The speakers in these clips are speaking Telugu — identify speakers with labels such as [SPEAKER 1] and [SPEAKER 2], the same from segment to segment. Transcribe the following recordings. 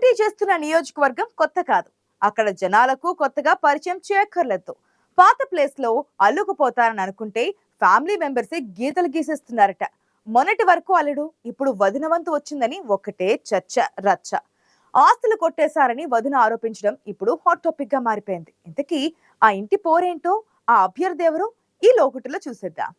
[SPEAKER 1] పోటీ చేస్తున్న నియోజకవర్గం కొత్త కాదు. అక్కడ జనాలకు కొత్తగా పరిచయం చేయక్కర్లేదు. పాత ప్లేస్లో అల్లుకుపోతారని అనుకుంటే ఫ్యామిలీ మెంబర్స్ గీతలు గీసేస్తున్నారట. మొన్నటి వరకు అల్లుడు ఇప్పుడు వదిన వంతు వచ్చిందని ఒకటే చర్చ రచ్చ. ఆస్తులు కొట్టేశారని వదిన ఆరోపించడం ఇప్పుడు హాట్ టాపిక్గా మారిపోయింది. ఇంతకీ ఆ ఇంటి పోరేంటో ఆ అభ్యర్థి ఎవరో ఈ లోకుటిలో చూసేద్దాం.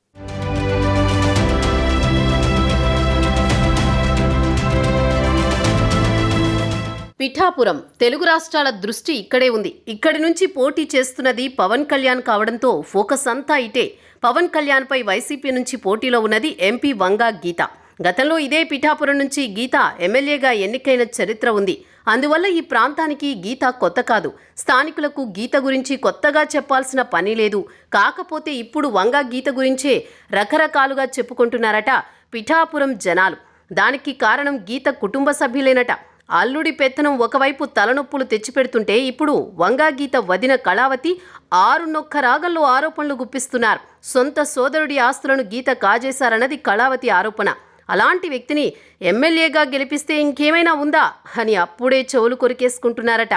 [SPEAKER 2] పిఠాపురం తెలుగు రాష్ట్రాల దృష్టి ఇక్కడే ఉంది. ఇక్కడి నుంచి పోటీ చేస్తున్నది పవన్ కళ్యాణ్ కావడంతో ఫోకస్ అంతా ఇటే. పవన్ కళ్యాణ్పై వైసీపీ నుంచి పోటీలో ఉన్నది ఎంపీ వంగా గీత. గతంలో ఇదే పిఠాపురం నుంచి గీత ఎమ్మెల్యేగా ఎన్నికైన చరిత్ర ఉంది. అందువల్ల ఈ ప్రాంతానికి గీత కొత్త కాదు. స్థానికులకు గీత గురించి కొత్తగా చెప్పాల్సిన పని లేదు. కాకపోతే ఇప్పుడు వంగా గీత గురించే రకరకాలుగా చెప్పుకుంటున్నారట పిఠాపురం జనాలు. దానికి కారణం గీత కుటుంబ సభ్యులేనట. అల్లుడి పెత్తనం ఒకవైపు తలనొప్పులు తెచ్చిపెడుతుంటే ఇప్పుడు వంగా గీత వదిన కళావతి ఆరు నొక్క రాగంలో ఆరోపణలు గుప్పిస్తున్నారు. సొంత సోదరుడి ఆస్తులను గీత కాజేశారన్నది కళావతి ఆరోపణ. అలాంటి వ్యక్తిని ఎమ్మెల్యేగా గెలిపిస్తే ఇంకేమైనా ఉందా? అని అప్పుడే చెవులు కొరికేసుకుంటున్నారట.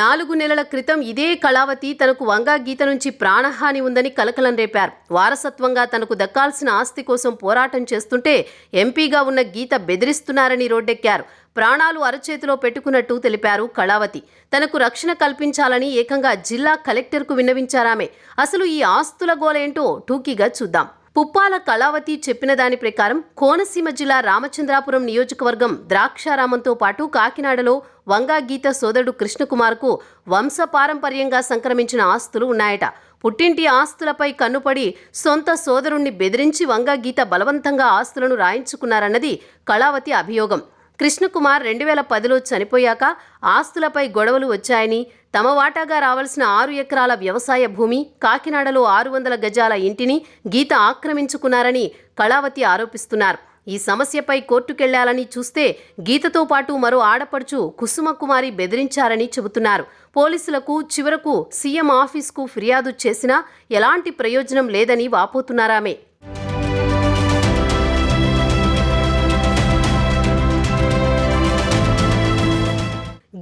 [SPEAKER 2] నాలుగు నెలల క్రితం ఇదే కళావతి తనకు వంగా గీత నుంచి ప్రాణహాని ఉందని కలకలం రేపారు. వారసత్వంగా తనకు దక్కాల్సిన ఆస్తి కోసం పోరాటం చేస్తుంటే ఎంపీగా ఉన్న గీత బెదిరిస్తున్నారని రోడ్డెక్కారు. ప్రాణాలు అరచేతిలో పెట్టుకున్నట్టు తెలిపారు కళావతి. తనకు రక్షణ కల్పించాలని ఏకంగా జిల్లా కలెక్టర్కు విన్నవించారామె. అసలు ఈ ఆస్తుల గోలేంటో టూకీగా చూద్దాం. పుప్పాల కళావతి చెప్పిన దాని ప్రకారం కోనసీమ జిల్లా రామచంద్రాపురం నియోజకవర్గం ద్రాక్షారామంతో పాటు కాకినాడలో వంగా గీత సోదరుడు కృష్ణకుమార్కు వంశపారంపర్యంగా సంక్రమించిన ఆస్తులు ఉన్నాయట. పుట్టింటి ఆస్తులపై కన్నుపడి సొంత సోదరుణ్ణి బెదిరించి వంగా గీత బలవంతంగా ఆస్తులను రాయించుకున్నారన్నది కళావతి అభియోగం. కృష్ణకుమార్ రెండు వేల పదిలో చనిపోయాక ఆస్తులపై గొడవలు వచ్చాయని తమ వాటాగా రావాల్సిన ఆరు ఎకరాల వ్యవసాయ భూమి కాకినాడలో ఆరు వందల గజాల ఇంటిని గీత ఆక్రమించుకున్నారని కళావతి ఆరోపిస్తున్నారు. ఈ సమస్యపై కోర్టుకెళ్ళాలని చూస్తే గీతతో పాటు మరో ఆడపడుచు కుసుమకుమారి బెదిరించారని చెబుతున్నారు. పోలీసులకు చివరకు సీఎం ఆఫీస్కు ఫిర్యాదు చేసినా ఎలాంటి ప్రయోజనం లేదని వాపోతున్నారామే.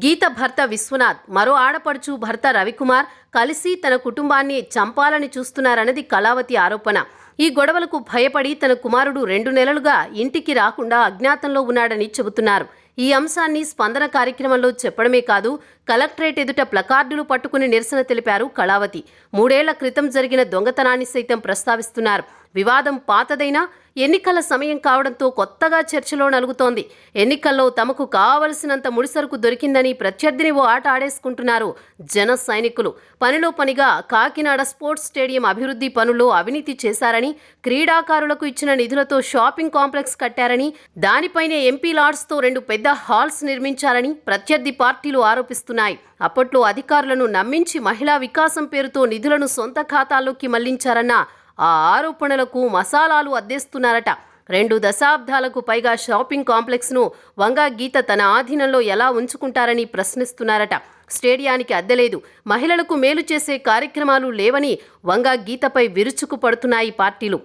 [SPEAKER 2] గీత భర్త విశ్వనాథ్ మరో ఆడపడుచు భర్త రవికుమార్ కలిసి తన కుటుంబాన్ని చంపాలని చూస్తున్నారన్నది కళావతి ఆరోపణ. ఈ గొడవలకు భయపడి తన కుమారుడు రెండు నెలలుగా ఇంటికి రాకుండా అజ్ఞాతంలో ఉన్నాడని చెబుతున్నారు. ఈ అంశాన్ని స్పందన కార్యక్రమంలో చెప్పడమే కాదు కలెక్టరేట్ ఎదుట ప్లకార్డులు పట్టుకుని నిరసన తెలిపారు కళావతి. మూడేళ్ళ క్రితం జరిగిన దొంగతనాన్ని సైతం ప్రస్తావిస్తున్నారు. వివాదం పాతదైనా ఎన్నికల సమయం కావడంతో కొత్తగా చర్చలో నలుగుతోంది. ఎన్నికల్లో తమకు కావలసినంత ముడిసరుకు దొరికిందని ప్రత్యర్థిని ఓ ఆట ఆడేసుకుంటున్నారు జన సైనికులు. పనిలో పనిగా కాకినాడ స్పోర్ట్స్ స్టేడియం అభివృద్ధి పనుల్లో అవినీతి చేశారని క్రీడాకారులకు ఇచ్చిన నిధులతో షాపింగ్ కాంప్లెక్స్ కట్టారని దానిపైనే ఎంపీ లాడ్స్తో రెండు పెద్ద హాల్స్ నిర్మించారని ప్రత్యర్థి పార్టీలు ఆరోపిస్తున్నాయి. అప్పట్లో అధికారులను నమ్మించి మహిళా వికాసం పేరుతో నిధులను సొంత ఖాతాల్లోకి మళ్ళించారన్న ఆ ఆరోపణలకు మసాలాలు అద్దేస్తున్నారట. రెండు దశాబ్దాలకు పైగా షాపింగ్ కాంప్లెక్స్ను వంగా గీత తన ఆధీనంలో ఎలా ఉంచుకుంటారని ప్రశ్నిస్తున్నారట. స్టేడియానికి అద్దెలేదు. మహిళలకు మేలు చేసే కార్యక్రమాలు లేవని వంగా గీతపై విరుచుకు పడుతున్నాయి పార్టీలు.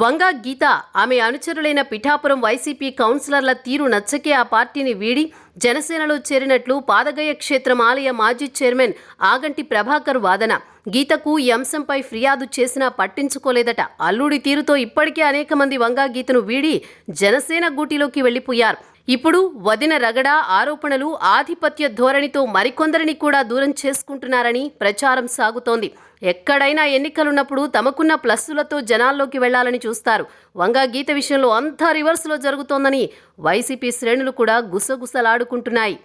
[SPEAKER 2] వంగా గీత. ఆమె అనుచరులైన పిఠాపురం వైసీపీ కౌన్సిలర్ల తీరు నచ్చకే ఆ పార్టీని వీడి జనసేనలో చేరినట్లు పాదగయ క్షేత్రం ఆలయ మాజీ చైర్మన్ ఆగంటి ప్రభాకర్ వాదన. గీతకు ఈ అంశంపై ఫిర్యాదు చేసినా పట్టించుకోలేదట. అల్లుడి తీరుతో ఇప్పటికే అనేక మంది వంగా గీతను వీడి జనసేన గూటిలోకి వెళ్ళిపోయారు ఇప్పుడు వదిన రగడ ఆరోపణలు ఆధిపత్య ధోరణితో మరికొందరిని కూడా దూరం చేసుకుంటున్నారని ప్రచారం సాగుతోంది. ఎక్కడైనా ఎన్నికలున్నప్పుడు తమకున్న ప్లస్సులతో జనాల్లోకి వెళ్ళాలని చూస్తారు. వంగా గీత విషయంలో అంతా రివర్స్లో జరుగుతోందని వైసీపీ శ్రేణులు కూడా గుసగుసలాడుకుంటున్నాయి.